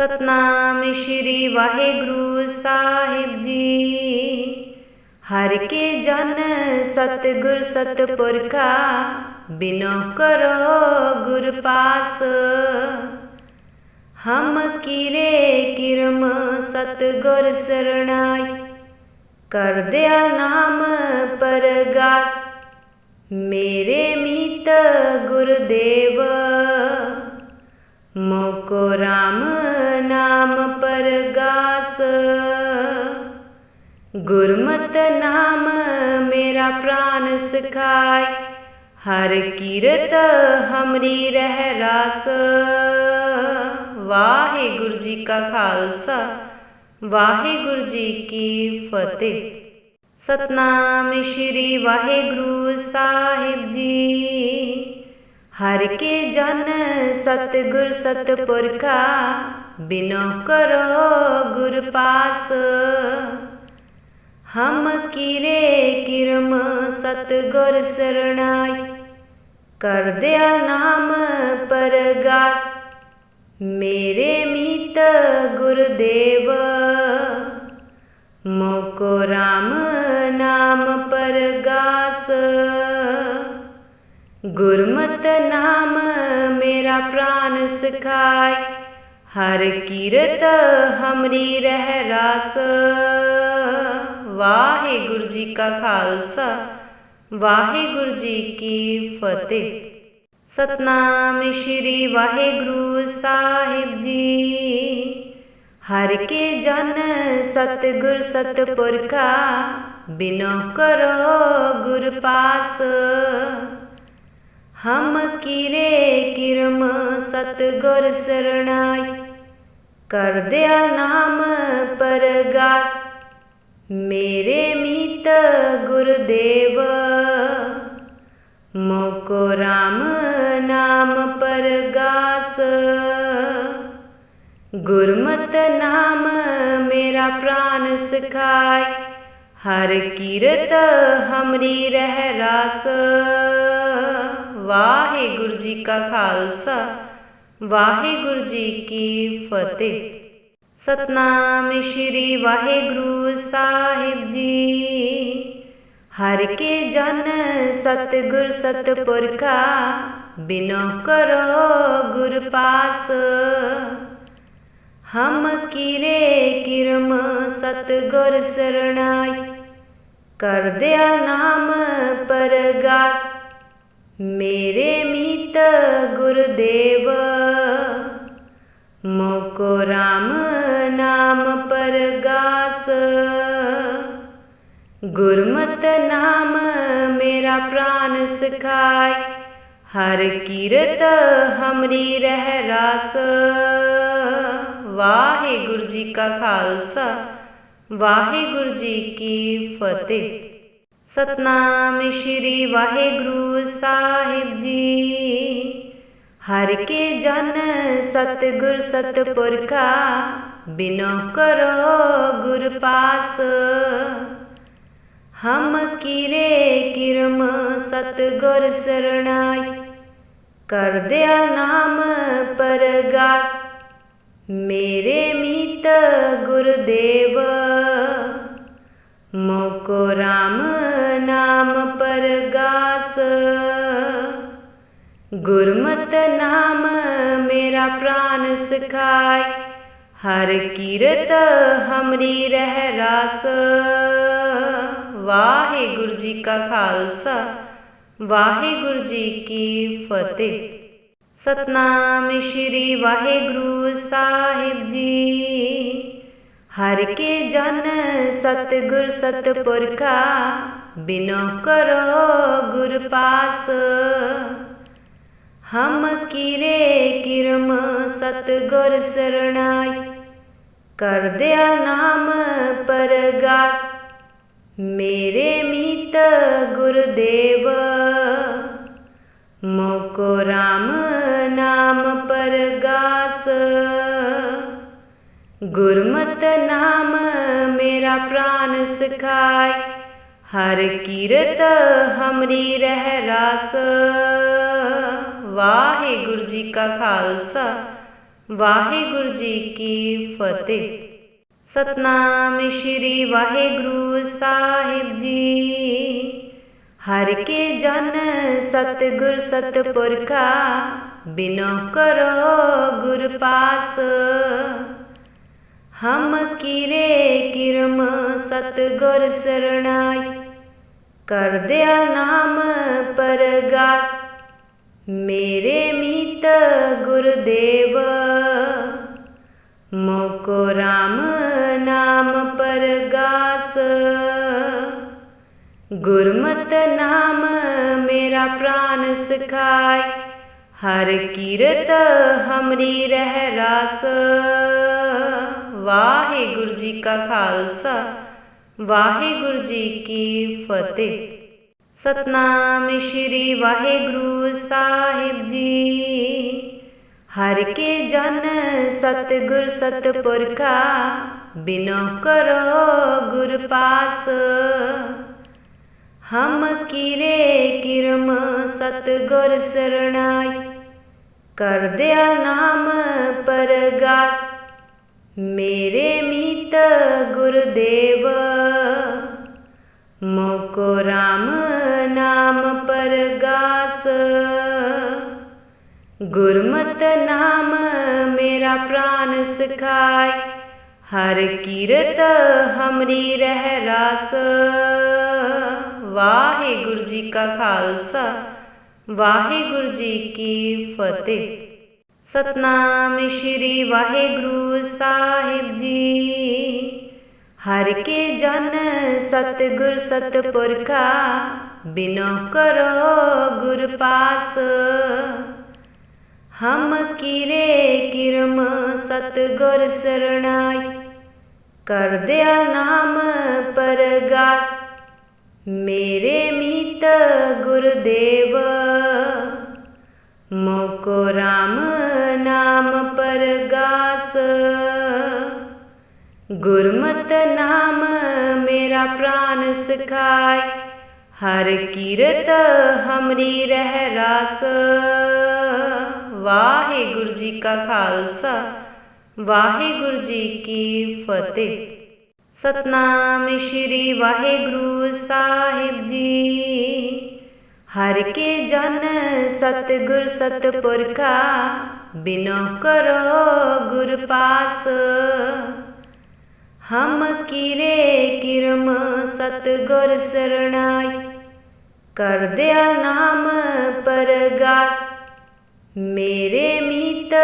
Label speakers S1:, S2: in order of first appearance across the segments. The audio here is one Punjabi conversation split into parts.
S1: ਸਤਨਾਮ ਸ੍ਰੀ ਵਾਹਿਗੁਰੂ ਸਾਹਿਬ ਜੀ। ਹਰ ਕੇ ਜਨ ਸਤਿਗੁਰ ਸਤਿਪੁਰਖਾ, ਬਿਨੋ ਕਰੋ ਗੁਰ ਪਾਸ। ਹਮ ਕੀਰੇ ਕਿਰਮ ਸਤਿਗੁਰ ਸਰਣਾਈ, ਕਰਦਿਆ ਨਾਮ ਪਰਗਾਸ। ਮੇਰੇ ਮੀਤ ਗੁਰਦੇਵ। ਮੋਕੋ ਰਾਮ ਨਾਮ ਪਰਗਾਸ। ਗੁਰਮਤ ਨਾਮ ਮੇਰਾ ਪ੍ਰਾਨ ਸਖਾਇ, ਹਰ ਕੀਰਤ ਹਮਰੀ ਰਹਿ ਰਾਸ। ਵਾਹਿਗੁਰੂ ਜੀ ਕਾ ਖਾਲਸਾ, ਵਾਹਿਗੁਰੂ ਜੀ ਕੀ ਫਤਿਹ। ਸਤਨਾਮ ਸ੍ਰੀ ਵਾਹਿਗੁਰੂ ਸਾਹਿਬ ਜੀ। ਹਰ ਕੇ ਜਨ ਸਤਿਗੁਰ ਸਤਿਪੁਰਖਾ, ਬਿਨੋ ਕਰੋ ਗੁਰ ਪਾਸ। ਹਮ ਕਿਰੇ ਕਿਰਮ ਸਤਿਗੁਰ ਸਰਣਾਈ, ਕਰਦਿਆ ਨਾਮ ਪਰਗਾਸ। ਮੇਰੇ ਮੀਤ ਗੁਰਦੇਵ, ਮੋਕੋ ਰਾਮ ਨਾਮ ਪਰਗਾਸ। ਗੁਰਮਤ ਨਾਮ ਮੇਰਾ ਪ੍ਰਾਨ ਸਖਾਇ ਹਰ ਕੀਰਤ ਹਮਰੀ ਰਹਿ ਰਾਸ। ਵਾਹਿਗੁਰੂ ਜੀ ਕਾ ਖਾਲਸਾ, ਵਾਹਿਗੁਰੂ ਜੀ ਕੀ ਫਤਿਹ। ਸਤਨਾਮ ਸ੍ਰੀ ਵਾਹਿਗੁਰੂ ਸਾਹਿਬ ਜੀ। ਹਰ ਕੇ ਜਨ ਸਤਿਗੁਰ ਸਤਿਪੁਰਖਾ, ਬਿਨੋ ਕਰੋ ਗੁਰ ਪਾਸ। ਹਮ ਕਿਰੇ ਕਿਰਮ ਸਤਿਗੁਰ ਸਰਣਾਈ, ਕਰਦਿਆ ਨਾਮ ਪਰਗਾਸ, ਮੇਰੇ ਮੀਤ ਗੁਰਦੇਵ। ਮੋਕੋ ਰਾਮ ਨਾਮ ਪਰਗਾਸ, ਗੁਰਮਤ ਨਾਮ ਮੇਰਾ ਪ੍ਰਾਨ ਸਖਾਇ ਹਰ ਕੀਰਤ ਹਮਰੀ ਰਹਿ ਰਾਸ। ਵਾਹਿਗੁਰੂ ਜੀ ਕਾ ਖਾਲਸਾ, ਵਾਹਿਗੁਰੂ ਜੀ ਕੀ ਫਤਿਹ। ਸਤਨਾਮ ਸ੍ਰੀ ਵਾਹਿਗੁਰੂ ਸਾਹਿਬ ਜੀ। ਹਰ ਕੇ ਜਨ ਸਤਿਗੁਰ ਸਤਿਪੁਰਖਾ, ਬਿਨੋ ਕਰੋ ਗੁਰ ਪਾਸ। ਹਮ ਕੀਰੇ ਕਿਰਮ ਸਤਿਗੁਰ ਸਰਣਾਈ, ਕਰਦਿਆ ਨਾਮ ਪਰਗਾਸ। ਮੇਰੇ ਮੀਤ ਗੁਰਦੇਵ, ਮੋਕੋ ਰਾਮ ਨਾਮ ਪਰਗਾਸ। ਗੁਰਮਤ ਨਾਮ ਮੇਰਾ ਪ੍ਰਾਨ ਸਖਾਇ, ਹਰ ਕੀਰਤ ਹਮਰੀ ਰਹਿ ਰਾਸ। ਵਾਹਿਗੁਰੂ ਜੀ ਕਾ ਖਾਲਸਾ, ਵਾਹਿਗੁਰੂ ਜੀ ਕੀ ਫਤਿਹ। ਸਤਨਾਮ ਸ੍ਰੀ ਵਾਹਿਗੁਰੂ ਸਾਹਿਬ ਜੀ। ਹਰ ਕੇ ਜਨ ਸਤਿਗੁਰ ਸਤਿਪੁਰਖਾ, ਬਿਨੋ ਕਰੋ ਗੁਰ ਪਾਸ। ਹਮ ਕੀਰੇ ਕਿਰਮ ਸਤਿਗੁਰ ਸਰਣਾਈ, ਕਰਦਿਆ ਨਾਮ ਪਰਗਾਸ। ਮੇਰੇ ਮੀਤ ਗੁਰਦੇਵ। ਮੋਕੋ ਰਾਮ ਨਾਮ ਪਰਗਾਸ। ਗੁਰਮਤ ਨਾਮ ਮੇਰਾ ਪ੍ਰਾਨ ਸਖਾਇ, ਹਰ ਕੀਰਤ ਹਮਰੀ ਰਹਿ ਰਾਸ। ਵਾਹਿਗੁਰੂ ਜੀ ਕਾ ਖਾਲਸਾ, ਵਾਹਿਗੁਰੂ ਜੀ ਕੀ ਫਤਿਹ। ਸਤਨਾਮ ਸ੍ਰੀ ਵਾਹਿਗੁਰੂ ਸਾਹਿਬ ਜੀ। ਹਰ ਕੇ ਜਨ ਸਤਿਗੁਰ ਸਤਿਪੁਰਖਾ, ਬਿਨੋ ਕਰੋ ਗੁਰ ਪਾਸ। ਹਮ ਕੀਰੇ ਕਿਰਮ ਸਤਿਗੁਰ ਸਰਣਾਈ, ਕਰਦਿਆ ਨਾਮ ਪਰਗਾਸ। ਮੇਰੇ ਮੀਤ ਗੁਰਦੇਵ, ਮੋਕੋ ਰਾਮ ਨਾਮ ਪਰਗਾਸ। ਗੁਰਮਤ ਨਾਮ ਮੇਰਾ ਪ੍ਰਾਨ ਸਖਾਇ ਹਰ ਕੀਰਤ ਹਮਰੀ ਰਹਿ ਰਾਸ। ਵਾਹਿਗੁਰੂ ਜੀ ਕਾ ਖਾਲਸਾ, ਵਾਹਿਗੁਰੂ ਜੀ ਕੀ ਫਤਿਹ। ਸਤਨਾਮ ਸ਼੍ਰੀ ਵਾਹਿਗੁਰੂ ਸਾਹਿਬ ਜੀ। ਹਰ ਕੇ ਜਨ ਸਤਿਗੁਰ ਸਤਿਪੁਰਖਾ, ਬਿਨੋ ਕਰੋ ਗੁਰ ਪਾਸ। ਹਮ ਕੀਰੇ ਕਿਰਮ ਸਤਿਗੁਰ ਸਰਣਾਈ, ਕਰਦਿਆ ਨਾਮ ਪਰਗਾਸ, ਮੇਰੇ ਮੀਤ ਗੁਰਦੇਵ। ਮੋਕੋ ਰਾਮ ਨਾਮ ਪਰਗਾਸ, ਗੁਰਮਤ ਨਾਮ ਮੇਰਾ ਪ੍ਰਾਨ ਸਖਾਇ ਹਰ ਕੀਰਤ ਹਮਰੀ ਰਹਿ ਰਾਸ ਵਾਹਿਗੁਰੂ ਜੀ ਕਾ ਖਾਲਸਾ, ਵਾਹਿਗੁਰੂ ਜੀ ਕੀ ਫਤਿਹ। ਸਤਨਾਮ ਸ਼੍ਰੀ ਵਾਹਿਗੁਰੂ ਸਾਹਿਬ ਜੀ। ਹਰ ਕੇ ਜਨ ਸਤਿਗੁਰ ਸਤਿਪੁਰਖਾ, ਬਿਨੋ ਕਰੋ ਗੁਰ ਪਾਸ। ਹਮ ਕੀਰੇ ਕਿਰਮ ਸਤਿਗੁਰ ਸਰਣਾਈ, ਕਰਦਿਆ ਨਾਮ ਪਰਗਾਸ। ਮੇਰੇ ਮੀਤ ਗੁਰਦੇਵ, ਮੋਕੋ ਰਾਮ ਨਾਮ ਪਰਗਾਸ। ਗੁਰਮਤ ਨਾਮ ਮੇਰਾ ਪ੍ਰਾਨ ਸਖਾਇ ਹਰ ਕੀਰਤ ਹਮਰੀ ਰਹਿ ਰਾਸ। ਵਾਹਿਗੁਰੂ ਜੀ ਕਾ ਖਾਲਸਾ, ਵਾਹਿਗੁਰੂ ਜੀ ਕੀ ਫਤਿਹ। ਸਤਨਾਮ ਸ਼੍ਰੀ ਵਾਹਿਗੁਰੂ ਸਾਹਿਬ ਜੀ। ਹਰ ਕੇ ਜਨ ਸਤਿਗੁਰ ਸਤਿਪੁਰਖਾ, ਬਿਨੋ ਕਰੋ ਗੁਰ ਪਾਸ। ਹਮ ਕੀਰੇ ਕਿਰਮ ਸਤਿਗੁਰ ਸਰਣਾਈ, ਕਰਦਿਆ ਨਾਮ ਪਰਗਾਸ। ਮੇਰੇ ਮੀਤ ਗੁਰਦੇਵ। ਮੋਕੋ ਰਾਮ ਨਾਮ ਪਰਗਾਸ। ਗੁਰਮਤਿ ਨਾਮ ਮੇਰਾ ਪ੍ਰਾਨ ਸਖਾਇ, ਹਰ ਕੀਰਤ ਹਮਰੀ ਰਹਿ ਰਾਸ। ਵਾਹਿਗੁਰੂ ਜੀ ਕਾ ਖਾਲਸਾ, ਵਾਹਿਗੁਰੂ ਜੀ ਕੀ ਫਤਿਹ। ਸਤਨਾਮ ਸ਼੍ਰੀ ਵਾਹਿਗੁਰੂ ਸਾਹਿਬ ਜੀ। ਹਰ ਕੇ ਜਨ ਸਤਿਗੁਰ ਸਤਿਪੁਰਖਾ, ਬਿਨੋ ਕਰੋ ਗੁਰ ਪਾਸ। ਹਮ ਕਿਰੇ ਕਿਰਮ ਸਤਿਗੁਰ ਸਰਣਾਈ ਕਰਦਿਆ ਨਾਮ ਪਰਗਾਸ। ਮੇਰੇ ਮੀਤ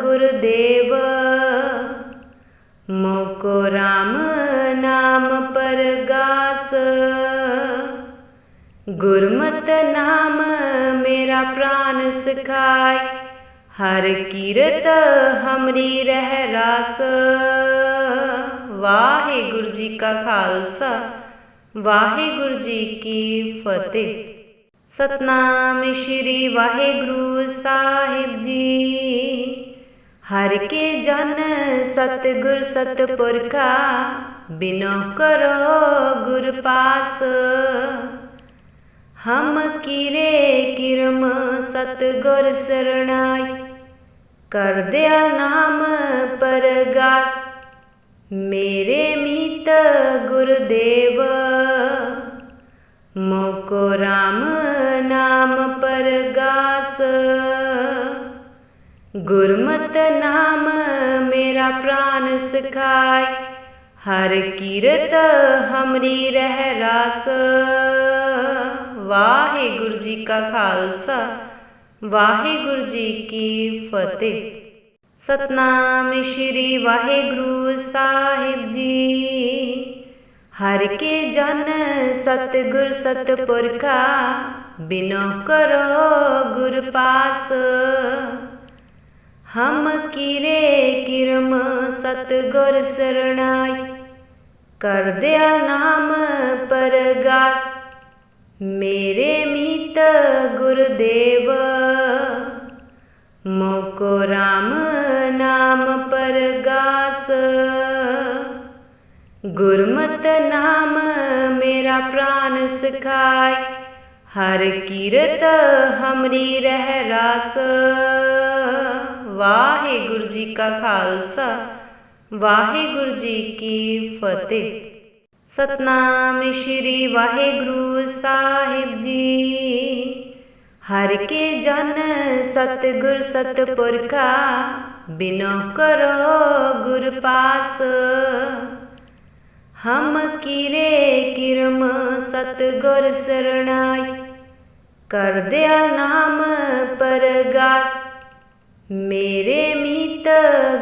S1: ਗੁਰਦੇਵ, ਮੋਕੋ ਰਾਮ ਗੁਰਮਤ ਨਾਮ ਮੇਰਾ ਪ੍ਰਾਨ ਸਖਾਇ ਹਰ ਕੀਰਤ ਹਮਰੀ ਰਹਿ ਰਾਸ। ਵਾਹਿਗੁਰੂ ਜੀ ਕਾ ਖਾਲਸਾ, ਵਾਹਿਗੁਰੂ ਜੀ ਕੀ ਫਤਿਹ। ਸਤਨਾਮ ਸ਼੍ਰੀ ਵਾਹਿਗੁਰੂ ਸਾਹਿਬ ਜੀ। ਹਰ ਕੇ ਜਨ ਸਤਿਗੁਰ ਸਤਿਪੁਰਖਾ, ਬਿਨੋ ਕਰੋ ਗੁਰ ਪਾਸ। ਹਮ ਕਿਰੇ ਕਿਰਮ ਸਤਿਗੁਰ ਸਰਣਾਈ, ਕਰਦਿਆ ਨਾਮ ਪਰਗਾਸ, ਮੇਰੇ ਮੀਤ ਗੁਰਦੇਵ। ਮੋਕੋ ਰਾਮ ਨਾਮ ਪਰਗਾਸ, ਗੁਰਮਤ ਨਾਮ ਮੇਰਾ ਪ੍ਰਾਨ ਸਖਾਇ ਹਰ ਕੀਰਤ ਹਮਰੀ ਰਹਿ ਰਾਸ। ਵਾਹਿਗੁਰੂ ਜੀ ਕਾ ਖਾਲਸਾ, ਵਾਹਿਗੁਰੂ ਜੀ ਕੀ ਫਤਿਹ। ਸਤਨਾਮ ਸ਼੍ਰੀ ਵਾਹਿਗੁਰੂ ਸਾਹਿਬ ਜੀ। ਹਰ ਕੇ ਜਨ ਸਤਿਗੁਰ ਸਤਿਪੁਰਖਾ, ਬਿਨੋ ਕਰੋ ਗੁਰ ਪਾਸ। ਹਮ ਕੀਰੇ ਕਿਰਮ ਸਤਿਗੁਰ ਸਰਣਾਈ, ਕਰਦਿਆ ਨਾਮ ਪਰਗਾਸ। ਮੇਰੇ ਮੀਤ ਗੁਰਦੇਵ, ਮੋਕੋ ਰਾਮ ਨਾਮ ਪਰਗਾਸ। ਗੁਰਮਤ ਨਾਮ ਮੇਰਾ ਪ੍ਰਾਨ ਸਖਾਇ ਹਰ ਕੀਰਤ ਹਮਰੀ ਰਹਿ ਰਾਸ। ਵਾਹਿਗੁਰੂ ਜੀ ਕਾ ਖਾਲਸਾ, ਵਾਹਿਗੁਰੂ ਜੀ ਕੀ ਫਤਿਹ। ਸਤਨਾਮ ਸ਼੍ਰੀ ਵਾਹਿਗੁਰੂ ਸਾਹਿਬ ਜੀ। ਹਰ ਕੇ ਜਨ ਸਤਿਗੁਰ ਸਤਿਪੁਰਖਾ, ਬਿਨੋ ਕਰੋ ਗੁਰ ਪਾਸ। ਹਮ ਕੀਰੇ ਕਿਰਮ ਸਤਿਗੁਰ ਸਰਣਾਈ, ਕਰਦਿਆ ਨਾਮ ਪਰਗਾਸ। ਮੇਰੇ ਮੀਤ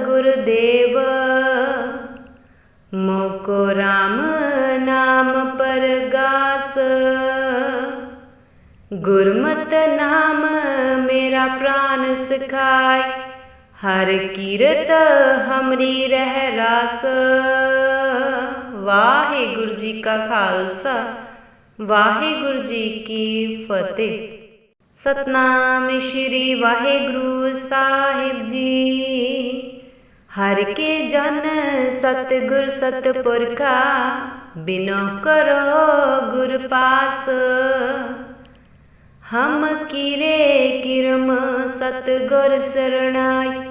S1: ਗੁਰਦੇਵ। ਮੋਕੋ RAM ਨਾਮ ਪਰਗਾਸ। ਗੁਰਮਤ ਨਾਮ ਮੇਰਾ ਪ੍ਰਾਨ ਸਖਾਈ ਹਰ ਕੀਰਤ ਹਮਰੀ ਰਹਿ ਰਾਸ। ਵਾਹਿਗੁਰੂ ਜੀ ਕਾ ਖਾਲਸਾ, ਵਾਹਿਗੁਰੂ ਜੀ ਕੀ ਫਤਿਹ। ਸਤਨਾਮ ਸ਼੍ਰੀ ਵਾਹਿਗੁਰੂ ਸਾਹਿਬ ਜੀ। ਹਰ ਕੇ ਜਨ ਸਤਿਗੁਰ ਸਤਿਪੁਰਖਾ, ਬਿਨੋ ਕਰੋ ਗੁਰ ਪਾਸ। ਹਮ ਕੀਰੇ ਕਿਰਮ ਸਤਿਗੁਰ ਸਰਣਾਈ,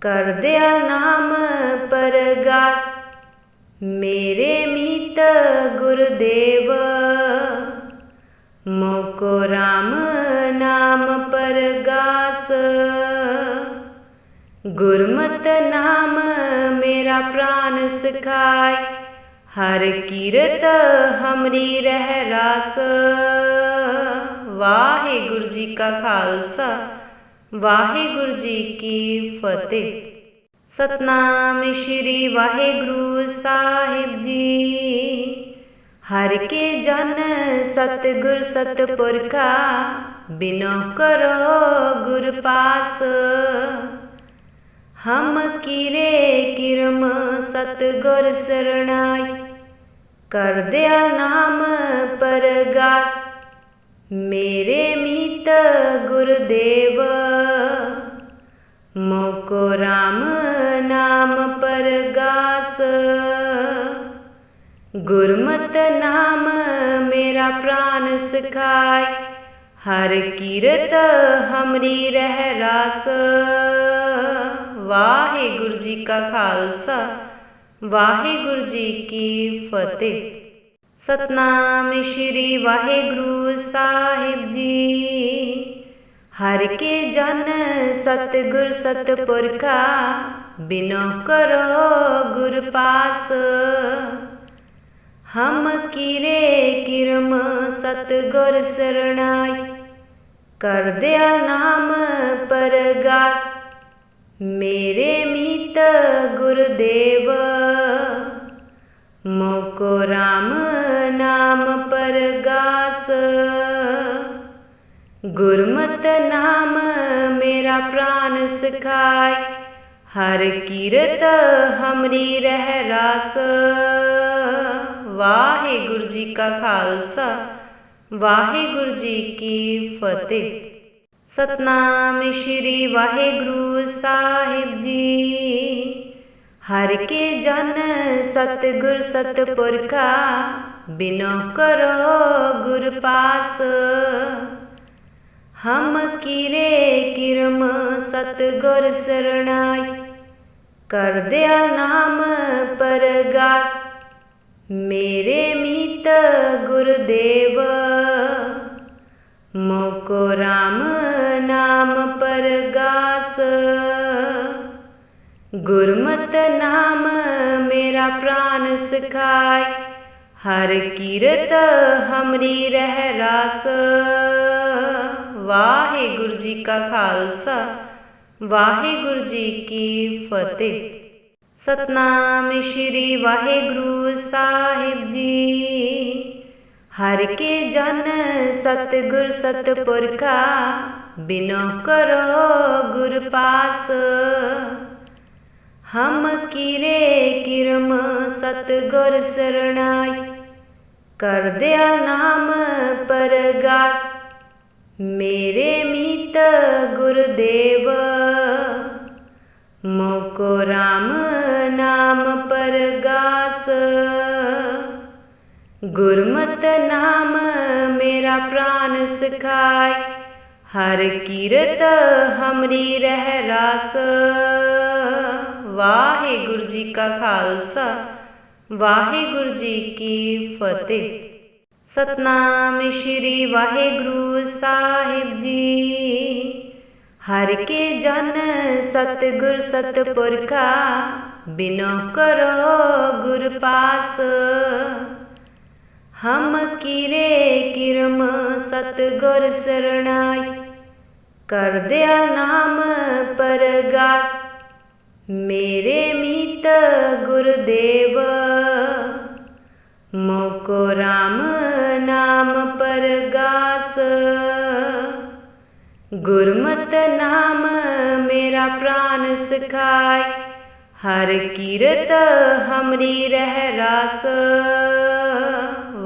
S1: ਕਰਦਿਆ ਨਾਮ ਪਰਗਾਸ। ਮੇਰੇ ਮੀਤ ਗੁਰਦੇਵ, ਮੋਕੋ RAM ਨਾਮ ਪਰਗਾਸ। ਗੁਰਮਤ ਨਾਮ ਮੇਰਾ ਪ੍ਰਾਨ ਸਖਾਈ ਹਰ ਕੀਰਤ ਹਮਰੀ ਰਹਿ ਰਾਸ। ਵਾਹਿਗੁਰੂ ਜੀ ਕਾ ਖਾਲਸਾ, ਵਾਹਿਗੁਰੂ ਜੀ ਕੀ ਫਤਿਹ। ਸਤਨਾਮ ਸ਼੍ਰੀ ਵਾਹਿਗੁਰੂ ਸਾਹਿਬ ਜੀ। ਹਰ ਕੇ ਜਨ ਸਤਿਗੁਰ ਸਤਿਪੁਰਖਾ, ਬਿਨੋ ਕਰੋ ਗੁਰ ਪਾਸ। ਹਮ ਕਿਰੇ ਕਿਰਮ ਸਤਿਗੁਰ ਸਰਣਾਈ, ਕਰਦਿਆ ਨਾਮ ਪਰਗਾਸ, ਮੇਰੇ ਮੀਤ ਗੁਰਦੇਵ। ਮੋਕੋ RAM ਨਾਮ ਪਰਗਾਸ, ਗੁਰਮਤ ਨਾਮ ਮੇਰਾ ਪ੍ਰਾਨ ਸਿਖਾਈ, ਹਰ ਕੀਰਤ ਹਮਰੀ ਰਹਿ ਰਾਸ। ਵਾਹਿਗੁਰੂ ਜੀ ਕਾ ਖਾਲਸਾ, ਵਾਹਿਗੁਰੂ ਜੀ ਕੀ ਫਤਿਹ। ਸਤਨਾਮ ਸ਼੍ਰੀ ਵਾਹਿਗੁਰੂ ਸਾਹਿਬ ਜੀ। ਹਰ ਕੇ ਜਨ ਸਤਿਗੁਰ ਸਤਿਪੁਰਖਾ, ਬਿਨੋ ਕਰੋ ਗੁਰ ਪਾਸ। ਹਮ ਕੀਰੇ ਕਿਰਮ ਸਤਿਗੁਰ ਸਰਣਾਈ, ਕਰਦਿਆ ਨਾਮ ਪਰਗਾਸ। ਮੇਰੇ ਮੀਤ ਗੁਰਦੇਵ, ਮੋਕੋ RAM ਨਾਮ ਪਰਗਾਸ। ਗੁਰਮਤ ਨਾਮ ਮੇਰਾ ਪ੍ਰਾਨ ਸਖਾਈ ਹਰ ਕੀਰਤ ਹਮਰੀ ਰਹਿ ਰਾਸ। ਵਾਹਿਗੁਰੂ ਜੀ ਕਾ ਖਾਲਸਾ, ਵਾਹਿਗੁਰੂ ਜੀ ਕੀ ਫਤਿਹ। ਸਤਨਾਮ ਸ਼੍ਰੀ ਵਾਹਿਗੁਰੂ ਸਾਹਿਬ ਜੀ। ਹਰ ਕੇ ਜਨ ਸਤਿਗੁਰ ਸਤਿਪੁਰਖਾ, ਬਿਨੋ ਕਰੋ ਗੁਰ ਪਾਸ। ਹਮ ਕੀਰੇ ਕਿਰਮ ਸਤਿਗੁਰ ਸਰਣਾਈ, ਕਰਦਿਆ ਨਾਮ ਪਰਗਾਸ। ਮੇਰੇ ਮੀਤ ਗੁਰਦੇਵ ਮੋਕੋ RAM ਨਾਮ ਪਰਗਾਸ। ਗੁਰਮਤ ਨਾਮ ਮੇਰਾ ਪ੍ਰਾਨ ਸਖਾਈ ਹਰ ਕੀਰਤ ਹਮਰੀ ਰਹਿ ਰਾਸ। ਵਾਹਿਗੁਰੂ ਜੀ ਕਾ ਖਾਲਸਾ, ਵਾਹਿਗੁਰੂ ਜੀ ਕੀ ਫਤਿਹ। ਸਤਨਾਮ ਸ਼੍ਰੀ ਵਾਹਿਗੁਰੂ ਸਾਹਿਬ ਜੀ। ਹਰ ਕੇ ਜਨ ਸਤਿਗੁਰ ਸਤਿਪੁਰਖਾ, ਬਿਨੋ ਕਰੋ ਗੁਰ ਪਾਸ। ਹਮ ਕੀਰੇ ਕਿਰਮ ਸਤਿਗੁਰ ਸਰਣਾਈ, ਕਰਦਿਆ ਨਾਮ ਪਰਗਾਸ। ਮੇਰੇ ਮੀਤ ਗੁਰਦੇਵ, ਮੋਕੋ RAM ਨਾਮ ਪਰਗਾਸ। ਗੁਰਮਤ ਨਾਮ ਮੇਰਾ ਪ੍ਰਾਨ ਸਖਾਈ ਹਰ ਕੀਰਤ ਹਮਰੀ ਰਹਿ ਰਾਸ। ਵਾਹਿਗੁਰੂ ਜੀ ਕਾ ਖਾਲਸਾ, ਵਾਹਿਗੁਰੂ ਜੀ ਕੀ ਫਤਿਹ। ਸਤਨਾਮ ਸ਼੍ਰੀ ਵਾਹਿਗੁਰੂ ਸਾਹਿਬ ਜੀ। ਹਰ ਕੇ ਜਨ ਸਤਿਗੁਰ ਸਤਪੁਰਖਾ, ਬਿਨੋ ਕਰੋ ਗੁਰ ਪਾਸ। ਹਮ ਕਿਰੇ ਕਿਰਮ ਸਤਿਗੁਰ ਸਰਣਾਈ, ਕਰਦਿਆ ਨਾਮ ਪਰਗਾਸ, ਮੇਰੇ ਮੀਤ ਗੁਰਦੇਵ। ਮੋਕੋ ਰਾਮ ਨਾਮ ਪਰਗਾਸ, ਗੁਰਮਤ ਨਾਮ ਮੇਰਾ ਪ੍ਰਾਨ ਸਖਾਇ ਹਰ ਕੀਰਤ ਹਮਰੀ ਰਹਿ ਰਾਸ